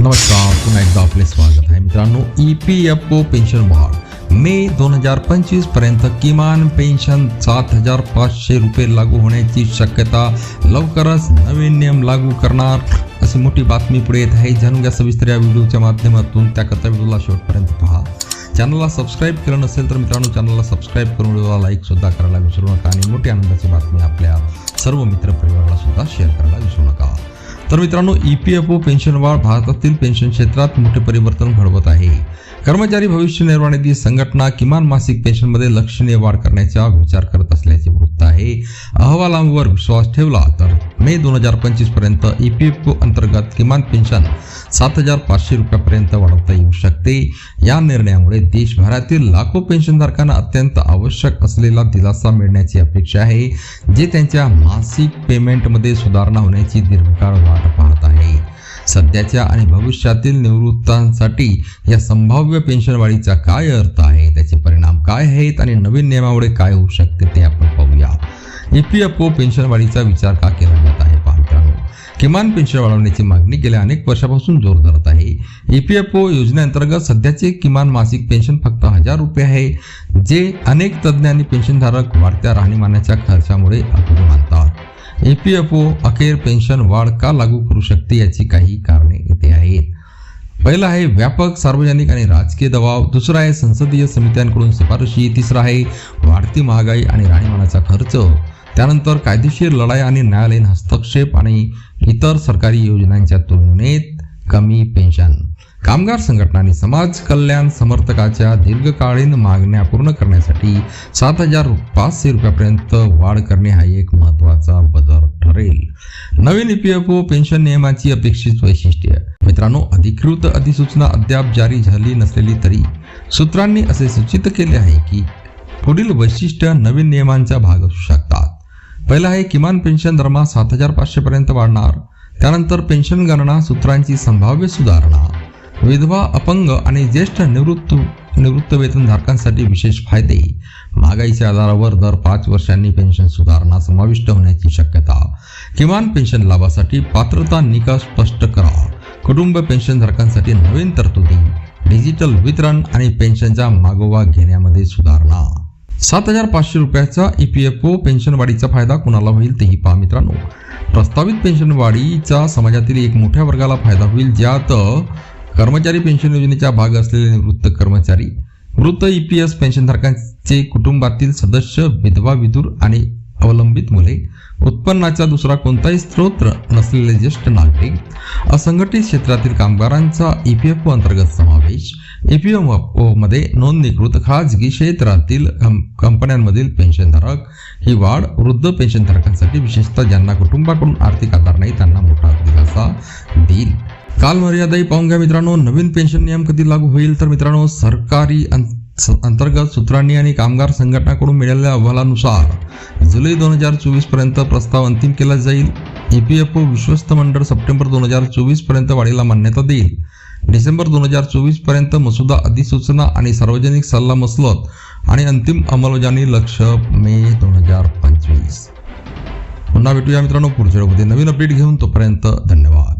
नमस्कार पुन्हा एकदा आपले स्वागत आहे मित्रांनो. E P F O pension वाढ मे दोन हजार पंचवीसपर्यंत किमान पेन्शन सात हजार पाचशे रुपये लागू होण्याची शक्यता लवकरच नवीन नियम लागू करणार. अशी मोठी बातमी पुढे येत आहे. जाणून घ्या सविस्तर या व्हिडिओच्या माध्यमातून. त्याकरता व्हिडिओला शेवटपर्यंत पहा. चॅनलला सबस्क्राईब केलं नसेल तर मित्रांनो चॅनलला सबस्क्राईब करून व्हिडिओला लाईक सुद्धा करायला विसरू नका आणि मोठी आनंदाची बातमी आपल्या सर्व मित्रपरिवाराला सुद्धा शेअर करायला विसरू नका. तर मित्रांनो E P F O pension वाढ भारतातील पेन्शन क्षेत्रात मोठे परिवर्तन घडवत आहे. कर्मचारी भविष्य निर्वाह निधी संघटना किमान मासिक पेन्शनमध्ये लक्षणीय वाढ करण्याचा विचार करत असल्याचे वृत्त आहे. अहवालांवर विश्वास ठेवला तर मे दोन हजार पंचवीसपर्यंत ई पी एफ ओ अंतर्गत किमान पेन्शन सात हजार पाचशे रुपयापर्यंत वाढवता येऊ शकते. या निर्णयामुळे देशभरातील लाखो पेन्शनधारकांना अत्यंत आवश्यक असलेला दिलासा मिळण्याची अपेक्षा आहे जे त्यांच्या मासिक पेमेंटमध्ये सुधारणा होण्याची दीर्घकाळ वाट पाहत आहे. सध्याच्या आणि भविष्यातील निवृत्तांसाठी या संभाव्य पेन्शन वाढीचा काय अर्थ आहे त्याचे परिणाम काय आहेत आणि नवीन नियमामुळे काय होऊ शकते ते आपण पाहूया. E P F O pension वाढीचा विचार का केला किमान पेन्शन वाढवण्याची मागणी गेल्या अनेक वर्षापासून जोर धरत आहे. ई पी एफ ओ योजनेअंतर्गत सध्याचे किमान मासिक पेन्शन फक्त हजार रुपये आहे जे अनेक तज्ज्ञ आणि पेन्शनधारक वाढत्या राहणीमानाच्या खर्चामुळे अपुरे मानतात. ई पी एफ ओ अखेर पेन्शन वाढ का लागू करू शकते याची काही कारणे येथे आहेत. पहिलं आहे व्यापक सार्वजनिक आणि राजकीय दबाव. दुसरा आहे संसदीय समित्यांकडून शिफारशी. तिसरा आहे वाढती महागाई आणि राहणीमानाचा खर्च. त्यानंतर कायदेशीर लढाई आणि न्यायालयीन हस्तक्षेप आणि इतर सरकारी योजनांच्या तुलनेत कमी पेन्शन. कामगार संघटनांनी समाज कल्याण समर्थकाच्या दीर्घकालीन मागण्या पूर्ण करण्यासाठी सात हजार पाचशे रुपयापर्यंत वाढ करणे हा एक महत्त्वाचा बदल ठरेल. नवीन E P F O pension नियमाची अपेक्षित वैशिष्ट्य. मित्रांनो अधिकृत अधिसूचना अद्याप जारी झाली नसलेली तरी सूत्रांनी असे सूचित केले आहे की पुढील वैशिष्ट्य नवीन नियमांचा भाग असू शकतात. पहिला आहे किमान पेन्शन दरमा सात हजार पाचशेपर्यंत वाढणार. त्यानंतर पेन्शन गणना सूत्रांची संभाव्य सुधारणा. विधवा अपंग आणि ज्येष्ठ निवृत्त निवृत्त वेतनधारकांसाठी विशेष फायदे. महागाईच्या आधारावर दर पाच वर्षांनी पेन्शन सुधारणा समाविष्ट होण्याची शक्यता. किमान पेन्शन लाभासाठी पात्रता निकष स्पष्ट करा. कुटुंब पेन्शनधारकांसाठी नवीन तरतुदी. डिजिटल वितरण आणि पेन्शनचा मागोवा घेण्यामध्ये सुधारणा. सात हजार पाचशे रुपयाचा ई पी एफ ओ पेन्शनवाढीचा फायदा कुणाला होईल तेही पहा मित्रांनो. प्रस्तावित पेन्शनवाढीचा समाजातील एक मोठ्या वर्गाला फायदा होईल ज्यात कर्मचारी पेन्शन योजनेचा भाग असलेले निवृत्त कर्मचारी मृत ई पी एस पेन्शनधारकांचे कुटुंबातील सदस्य विधवा विदूर आणि अवलंबित मुले उत्पन्नाचा दुसरा कोणताही स्रोत नसलेले ज्येष्ठ नागरिक असंघटित क्षेत्रातील कामगारांचा ई पी एफ ओ अंतर्गत समावेश ई पी मध्ये नोंदणीकृत खाजगी क्षेत्रातील कंपन्यांमधील पेन्शनधारक ही वाढ वृद्ध पेन्शनधारकांसाठी विशेषतः ज्यांना कुटुंबाकडून आर्थिक आधार नाही त्यांना मोठा दिलासा देईल. कालमर्यादाही पाहून घ्या मित्रांनो. नवीन पेन्शन नियम कधी लागू होईल? तर मित्रांनो सरकारी स- अंतर्गत सूत्रांनी आणि कामगार संघटनाकडून मिळालेल्या अहवालानुसार जुलै दोन हजार चोवीसपर्यंत प्रस्ताव अंतिम केला जाईल. ई पी एफ ओ विश्वस्त मंडळ सप्टेंबर दोन हजार चोवीसपर्यंत वाढीला मान्यता देईल. डिसेंबर दोन हजार चोवीसपर्यंत मसुदा अधिसूचना आणि सार्वजनिक सल्ला मसलत आणि अंतिम अंमलबजावणी लक्ष मे दोन हजार पंचवीस. पुन्हा भेटूया मित्रांनो पुढच्या नवीन अपडेट घेऊन तोपर्यंत धन्यवाद.